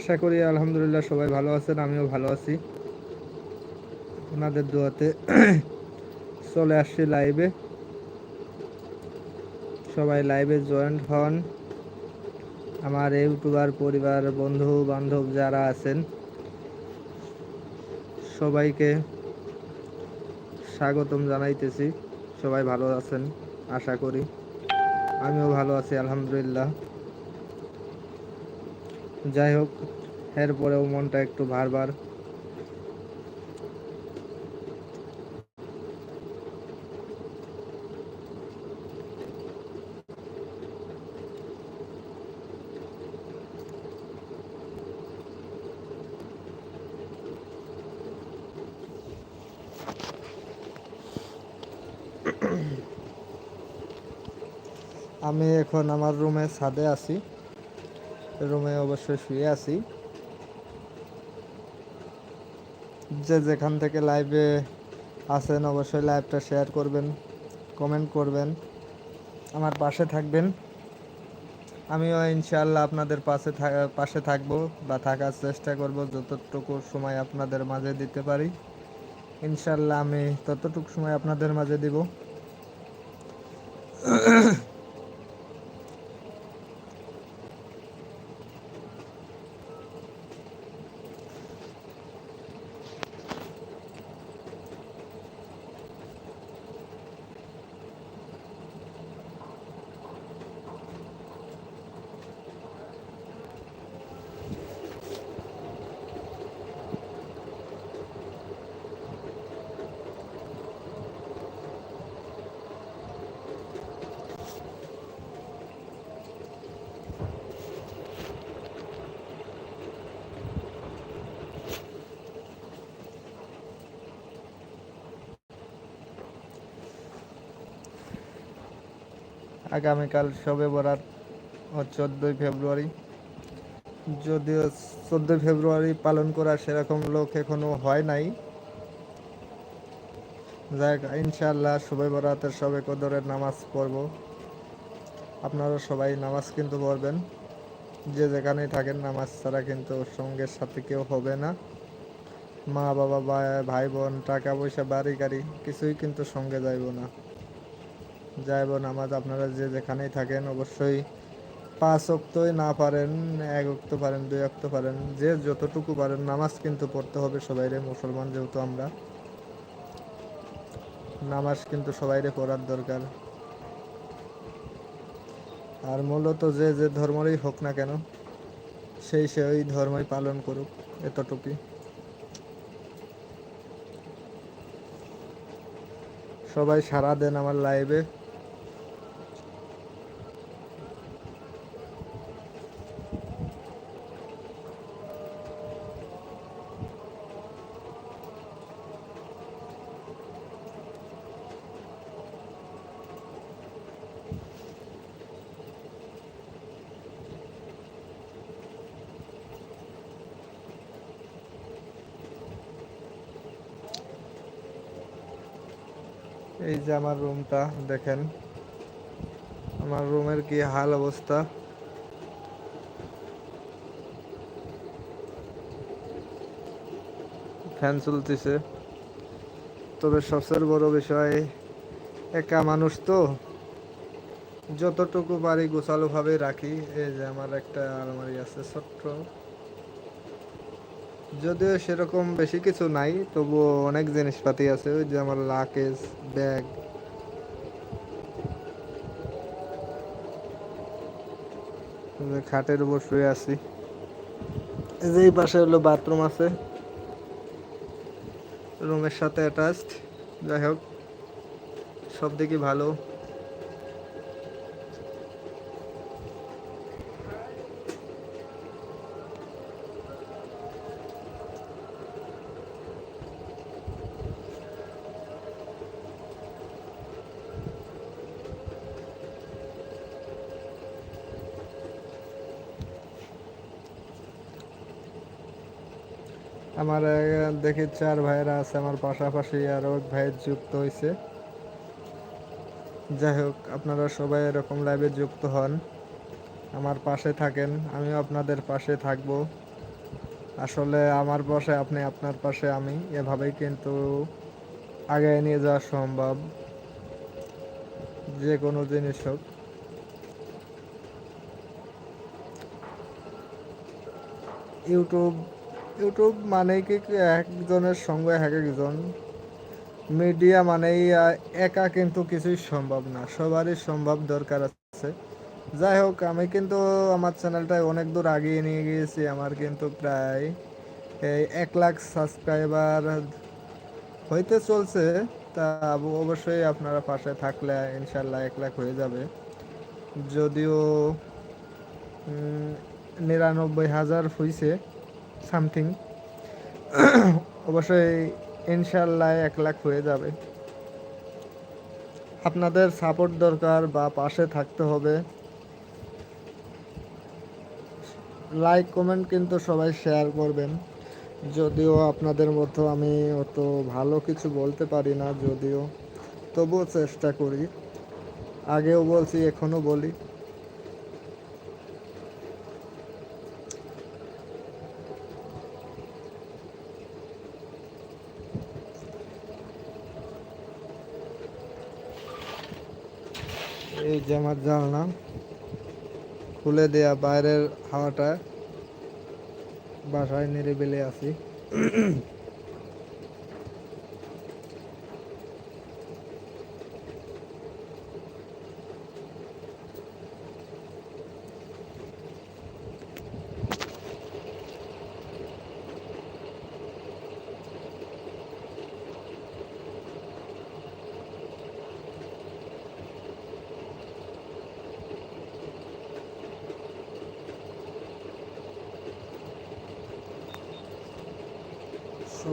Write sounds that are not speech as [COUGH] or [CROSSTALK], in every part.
আশা করি, আলহামদুলিল্লাহ সবাই ভালো আছেন, আমিও ভালো আছি। ওনাদের দোয়াতে [CLEARS THROAT] চলে আসছি লাইভে সবাই লাইভে জয়েন্ট হন। আমার ইউটিউবার পরিবার, বন্ধু বান্ধব যারা আছেন, সবাইকে স্বাগতম জানাইতেছি। সবাই ভালো আছেন, আশা করি। আমিও ভালো আছি, আলহামদুলিল্লাহ। যাই হোক এরপরেও মনটা একটু ভারবার আমি এখন আমার রুমে ছাদে আছি। রুমে অবশ্যই শুয়ে আছি। যে যেখান থেকে লাইভে আছেন অবশ্যই লাইভটা শেয়ার করবেন কমেন্ট করবেন, আমার পাশে থাকবেন। আমিও ইনশাআল্লাহ আপনাদের পাশে পাশে থাকব বা থাকার চেষ্টা করব যতটুকু সময় আপনাদের মাঝে দিতে পারি। ইনশাআল্লাহ আমি ততটুকু সময় আপনাদের মাঝে দিব। আগামীকাল শবে বরাত ও চোদ্দোই ফেব্রুয়ারি। যদিও চোদ্দোই ফেব্রুয়ারি পালন করার সেরকম লোক এখনও হয় নাই। যাক ইনশাল্লাহ শবে বরাতের সবে কদরের নামাজ পড়ব। আপনারা সবাই নামাজ কিন্তু পড়বেন। যে যেখানেই থাকেন নামাজ ছাড়া কিন্তু সঙ্গে সাথে কেউ হবে না। মা বাবা ভাই বোন টাকা পয়সা বাড়ি গাড়ি কিছুই কিন্তু সঙ্গে যাইব না। যাইব নামাজ আপনারা যে যেখানেই থাকেন অবশ্যই পাঁচ অক্তই না পারেন, এক অক্ত পারেন, দুই অক্ত পারেন, যে যতটুকু পারেন নামাজ কিন্তু পড়তে হবে সবাইরে, মুসলমান যেহেতু আমরা। নামাজ কিন্তু সবাইরে পড়ার দরকার। আর মূলত যে যে ধর্মেরই হোক না কেন, সেই সে ওই ধর্মই পালন করুক, এতটুকুই। সবাই সারা দেন আমার লাইভে এই যে আমার রুমটা দেখেন। আমার রুমের কি হাল অবস্থা? ফ্যান চলতেছে। তবে সবচেয়ে বড় বিষয়, একা মানুষ তো। যতটুকু পারি গোছালো ভাবে রাখি। এই যে আমার একটা আলমারি আছে, ছোট্ট। যদিও সেরকম বেশি কিছু নাই, তবুও অনেক জিনিসপাতি আছে, ওই যে আমার লাকেজ ব্যাগ খাটের উপর শুয়ে আছি। এই যে পাশে হলো বাথরুম আছে। রুমের সাথে অ্যাটাচড যাই হোক সব দিকে ভালো। আমার দেখি চার ভাইয়েরা আছে আমার পাশাপাশি আরও এক ভাইয়ের যুক্ত হয়েছে যাই হোক, আপনারা সবাই এরকম লাইভে যুক্ত হন। আমার পাশে থাকেন, আমিও আপনাদের পাশে থাকব। আসলে আমার পাশে, আপনি আপনার পাশে, আমি এভাবেই কিন্তু আগে নিয়ে যাওয়া সম্ভব। যে কোনো জিনিস হোক। ইউটিউব ইউটিউব মানে কি একজনের সঙ্গে এক একজন? মিডিয়া মানেই একা কিন্তু কিছুই সম্ভব না। সবারই সম্ভব দরকার আছে। যাই হোক, আমি কিন্তু আমার চ্যানেলটায় অনেক দূর আগিয়ে নিয়ে গিয়েছি। আমার কিন্তু প্রায়, এই এক লাখ সাবস্ক্রাইবার হইতে চলছে। তা অবশ্যই আপনারা পাশে থাকলে ইনশাল্লাহ এক লাখ হয়ে যাবে। যদিও নিরানব্বই হাজার হইছে। সামথিং। অবশ্যই ইনশাল্লাহ এক লাখ হয়ে যাবে। আপনাদের সাপোর্ট দরকার বা পাশে থাকতে হবে। লাইক, কমেন্ট কিন্তু সবাই শেয়ার করবেন। যদিও আপনাদের মতো আমি অত ভালো কিছু বলতে পারি না, যদিও তবুও চেষ্টা করি। আগেও বলছি এখনও বলি। আমার জানলা খুলে দেয়া বাইরের হাওয়াটা। বাসায় নিরিবিলি আছি।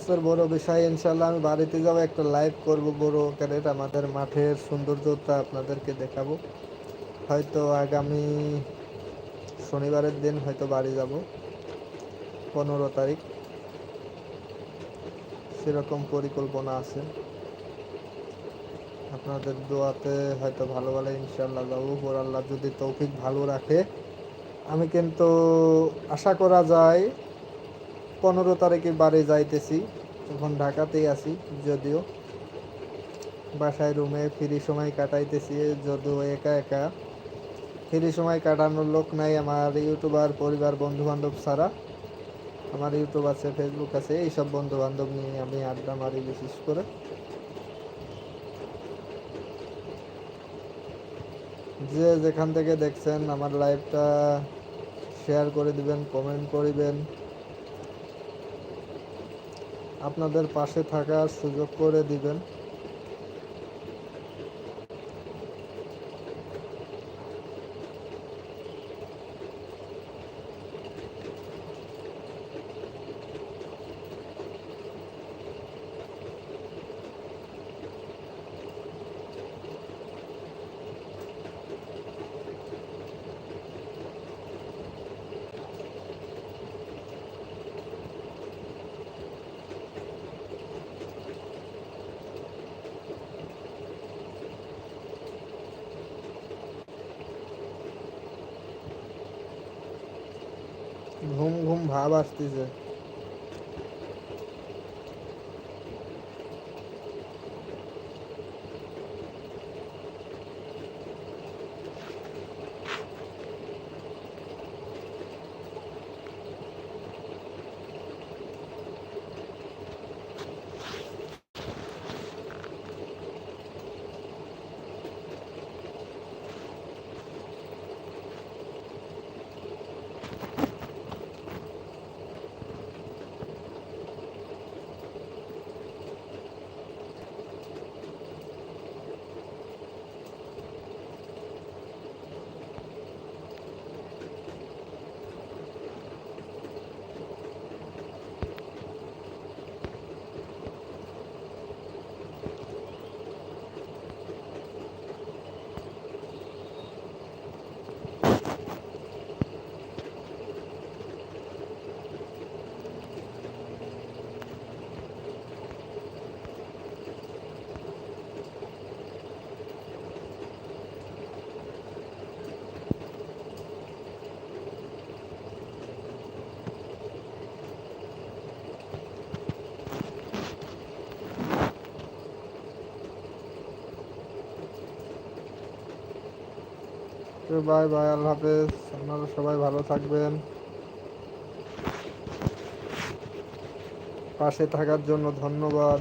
সবচেয়ে বড় বিষয় ইনশাল্লাহ আমি বাড়িতে যাব, একটা লাইভ করব বড় ক্যারেট আমাদের মাঠের সৌন্দর্যতা আপনাদেরকে দেখাবো। হয়তো আগামী শনিবারের দিন হয়তো বাড়ি যাব, পনেরো তারিখ। সেরকম পরিকল্পনা আছে। আপনাদের দোয়াতে হয়তো ভালো ভালো ইনশাল্লাহ যাব ওপর আল্লাহ যদি তৌফিক ভালো রাখে। আমি কিন্তু আশা করা যায় পনেরো তারিখে বাড়ি যাইতেছি, এখন ঢাকাতেই আছি যদিও। বাসায় রুমে ফ্রি সময় কাটাইতেছি, যদিও একা একা। ফ্রি সময় কাটানোর লোক নাই আমার ইউটিউবার, পরিবার বন্ধু বান্ধব ছাড়া। আমার ইউটিউব আছে ফেসবুক আছে, এইসব বন্ধু বান্ধব নিয়ে আমি আড্ডা মারি বিশেষ করে। যে যেখান থেকে দেখছেন আমার লাইভটা শেয়ার করে দিবেন কমেন্ট করিবেন। আপনাদের পাশে থাকার সুযোগ করে দিবেন ঘুম ঘুম ভাব আসতেছে। তো বাই বাই আল্লাহ হাফেজ। আপনারা সবাই ভালো থাকবেন। পাশে থাকার জন্য ধন্যবাদ।